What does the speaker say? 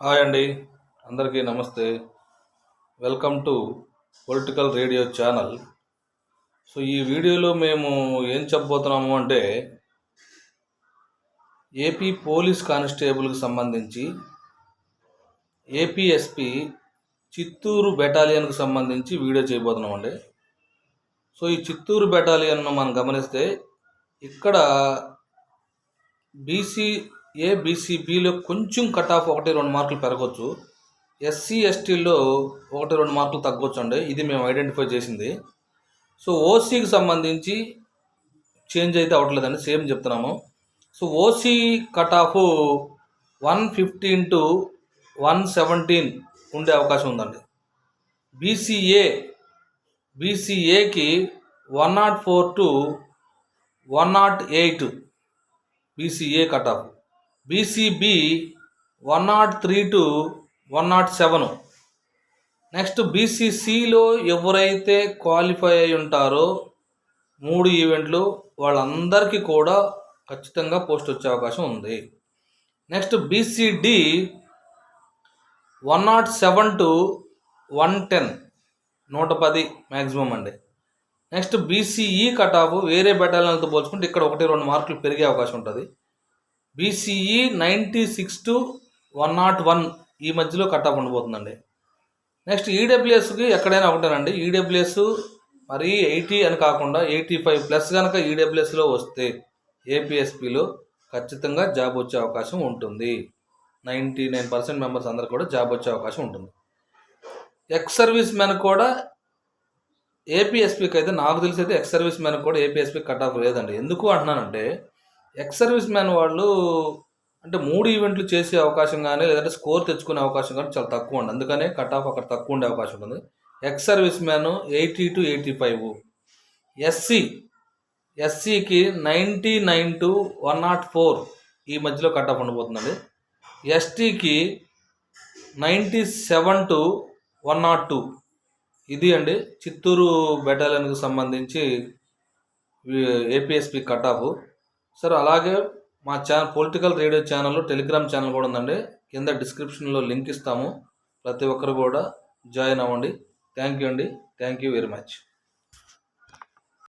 Hi అండి. అందరికీ నమస్తే. Welcome to political radio channel. So ఈ వీడియోలో మేము ఏం చెప్పబోతున్నాము అంటే ఏపీ పోలీస్ కానిస్టేబుల్కి సంబంధించి ఏపీఎస్పి చిత్తూరు బెటాలియన్కి సంబంధించి వీడియో చేయబోతున్నామండి. సో ఈ చిత్తూరు బెటాలియన్ను మనం గమనిస్తే ఇక్కడ బీసీ ఏ కొంచెం కట్ ఆఫ్ ఒకటి రెండు మార్కులు పెరగవచ్చు ఎస్సీ ఎస్టీలో ఒకటి రెండు మార్కులు తగ్గవచ్చు అండి. ఇది మేము ఐడెంటిఫై చేసింది. సో ఓసీకి సంబంధించి చేంజ్ అయితే అవ్వట్లేదండి. సేమ్ చెప్తున్నాము. So OC cut off one fifteen to one seventeen ఉండే అవకాశం ఉందండి. BCA బీసీఏకి one nought four to one nought eight BCA cut off BCB one nought three to one nought seven next బీసీసీలో ఎవరైతే qualify అయి ఉంటారో మూడు ఈవెంట్లు వాళ్ళందరికీ కూడా ఖచ్చితంగా పోస్ట్ వచ్చే అవకాశం ఉంది. Next BCD one nought seven to one ten నూట పది మ్యాక్సిమం అండి. నెక్స్ట్ బీసీఈ కట్ ఆఫ్ వేరే బెటాలియన్లతో పోల్చుకుంటే ఇక్కడ ఒకటి రెండు మార్కులు పెరిగే అవకాశం ఉంటుంది. BCE ninety six to one not one ఈ మధ్యలో కట్ ఆఫ్ ఉండబోతుందండి. నెక్స్ట్ ఈడబ్ల్యూఎస్కి ఎక్కడైనా ఒకటేనండి. ఈడబ్ల్యూఎస్ మరీ ఎయిటీ అని కాకుండా ఎయిటీ ఫైవ్ ప్లస్ కనుక ఈడబ్ల్యూఎస్లో వస్తే ఏపీఎస్పిలో ఖచ్చితంగా జాబ్ వచ్చే అవకాశం ఉంటుంది. నైంటీ నైన్ పర్సెంట్ మెంబర్స్ అందరు కూడా జాబ్ వచ్చే అవకాశం ఉంటుంది. ఎక్స్ సర్వీస్ మెన్ కూడా ఏపీఎస్పీకి అయితే నాకు తెలిసి అయితే ఎక్స్ సర్వీస్ మెన్ కూడా ఏపీఎస్పీ కట్ ఆఫ్ లేదండి. ఎందుకు అంటున్నానంటే ఎక్స్ సర్వీస్ మ్యాన్ వాళ్ళు అంటే మూడు ఈవెంట్లు చేసే అవకాశం కానీ లేదంటే స్కోర్ తెచ్చుకునే అవకాశం కానీ చాలా తక్కువ ఉంది అందుకనే కట్ ఆఫ్ అక్కడ తక్కువ ఉండే అవకాశం ఉంటుంది. Ex service man eighty to eighty five. SC ఎస్సీకి ninety nine to one nought four ఈ మధ్యలో కట్ ఆఫ్ ఉండబోతుందండి. ఎస్టీకి ninety seven to one nought two. ఇది అండి చిత్తూరు బెటాలియన్కి సంబంధించి ఏపీఎస్పి కట్ ఆఫ్. సార్ అలాగే మా channel political radio channel telegram channel కూడా ఉందండి. కింద డిస్క్రిప్షన్లో లింక్ ఇస్తాము. ప్రతి ఒక్కరు కూడా జాయిన్ అవ్వండి. థ్యాంక్ యూ అండి. Thank you very much